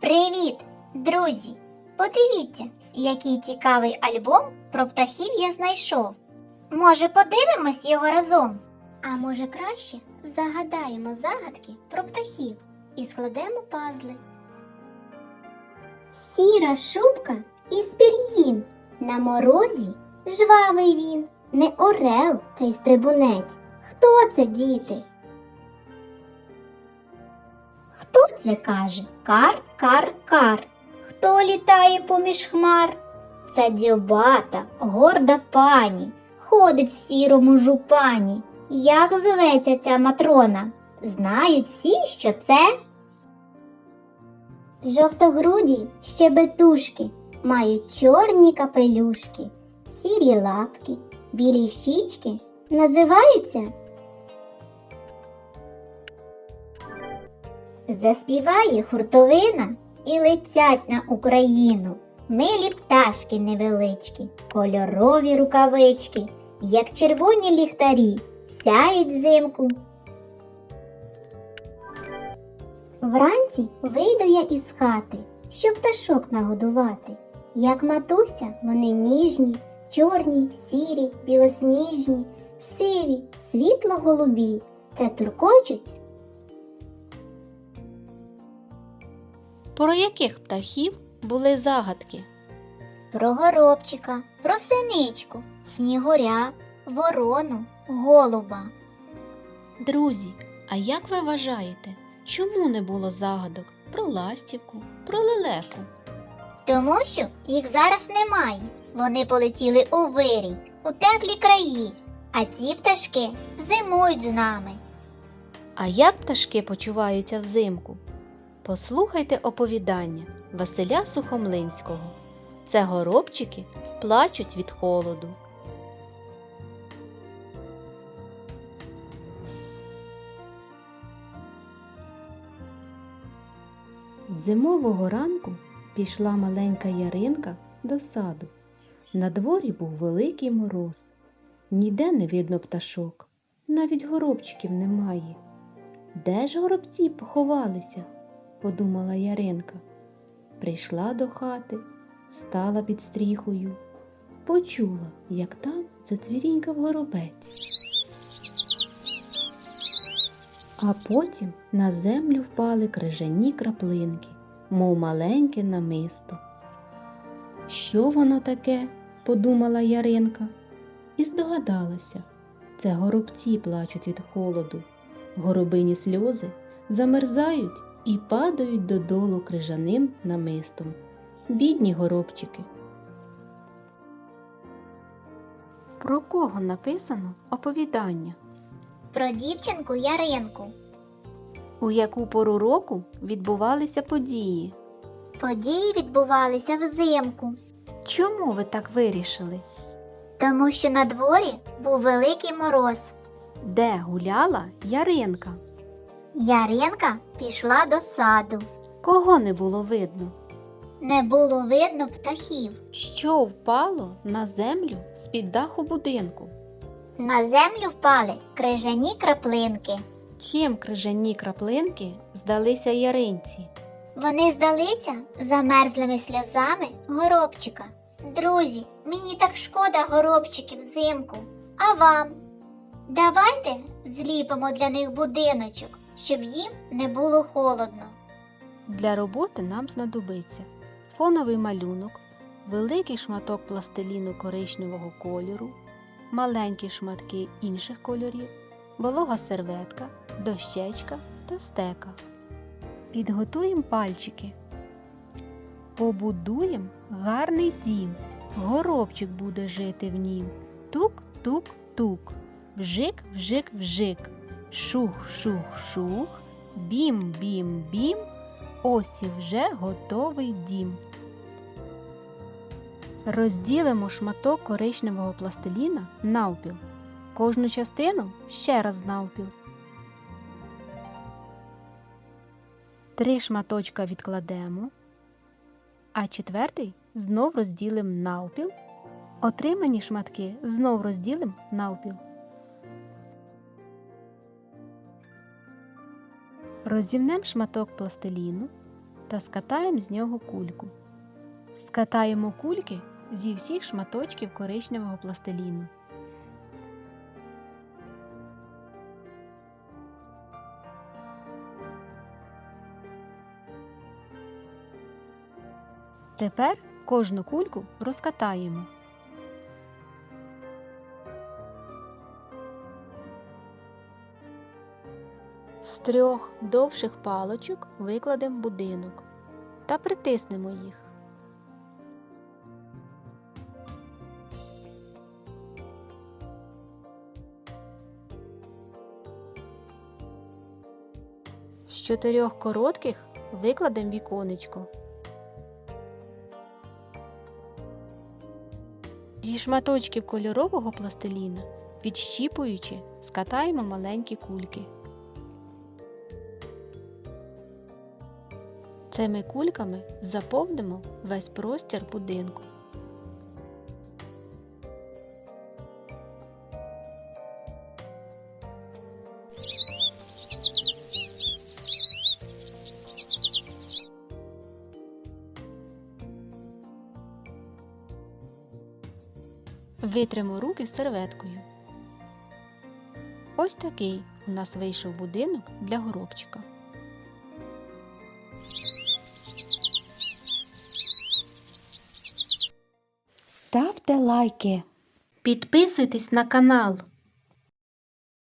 Привіт, друзі! Подивіться, який цікавий альбом про птахів я знайшов. Може, подивимось його разом? А може краще загадаємо загадки про птахів і складемо пазли. Сіра шубка із пір'їн. На морозі жвавий він, не орел цей стрибунець. Хто це, діти? Хто це каже? Кар, кар, кар. Хто літає поміж хмар? Це дзьобата, горда пані, ходить в сірому жупані. Як зветься ця матрона? Знають всі, що це? Жовтогруді щебетушки мають чорні капелюшки, сірі лапки, білі щічки називаються Заспіває хуртовина і летять на Україну. Милі пташки невеличкі, кольорові рукавички, як червоні ліхтарі, сяють взимку. Вранці вийду я із хати, щоб пташок нагодувати. Як матуся, вони ніжні, чорні, сірі, білосніжні, сиві, світло-голубі. Це туркочуть Про яких птахів були загадки? про горобчика, про синичку, снігуря, ворону, голуба. Друзі, а як ви вважаєте, чому не було загадок про ластівку, про лелеку? Тому що їх зараз немає. Вони полетіли у вирій, у теплі краї, а ці пташки зимують з нами. А як пташки почуваються взимку? Послухайте оповідання Василя Сухомлинського. Це горобчики плачуть від холоду. Зимового ранку пішла маленька Яринка до саду. На дворі був великий мороз. Ніде не видно пташок, навіть горобчиків немає. Де ж горобці поховалися? подумала Яринка. Прийшла до хати, стала під стріхою, почула, як там зацвірінькав горобець. А потім на землю впали крижані краплинки, мов маленьке намисто. Що воно таке? подумала Яринка, і здогадалася. Це горобці плачуть від холоду, горобині сльози замерзають і падають додолу крижаним намистом. Бідні горобчики. Про кого написано оповідання? Про дівчинку Яринку. У яку пору року відбувалися події? Події відбувалися взимку, Чому ви так вирішили? тому що на дворі був великий мороз. Де гуляла Яринка? Яринка пішла до саду. Кого не було видно? Не було видно птахів. Що впало на землю з-під даху будинку? На землю впали крижані краплинки. Чим крижані краплинки здалися Яринці? Вони здалися замерзлими сльозами горобчика. Друзі, мені так шкода горобчиків взимку. А вам? Давайте зліпимо для них будиночок, щоб їм не було холодно. Для роботи нам знадобиться фоновий малюнок, великий шматок пластиліну коричневого кольору, маленькі шматки інших кольорів, волога серветка, дощечка та стека. Підготуємо пальчики. Побудуємо гарний дім. Горобчик буде жити в нім. Тук-тук-тук. Вжик, вжик, вжик. Шух, шух, шух. Бім, бім, бім. Ось і вже готовий дім. Розділимо шматок коричневого пластиліна навпіл. Кожну частину ще раз навпіл. Три шматочка відкладемо, а четвертий знов розділимо навпіл. Отримані шматки знов розділимо навпіл. Розімнемо шматок пластиліну та скатаємо з нього кульку. Скатаємо кульки зі всіх шматочків коричневого пластиліну. Тепер кожну кульку розкатаємо. З трьох довших палочок викладемо будинок та притиснемо їх. З чотирьох коротких викладемо віконечко. Зі шматочків кольорового пластиліна, підщіпуючи, скатаємо маленькі кульки. Цими кульками заповнимо весь простір будинку. Витримо руки серветкою. Ось такий у нас вийшов будинок для горобчика. Ставте лайки. Підписуйтесь на канал.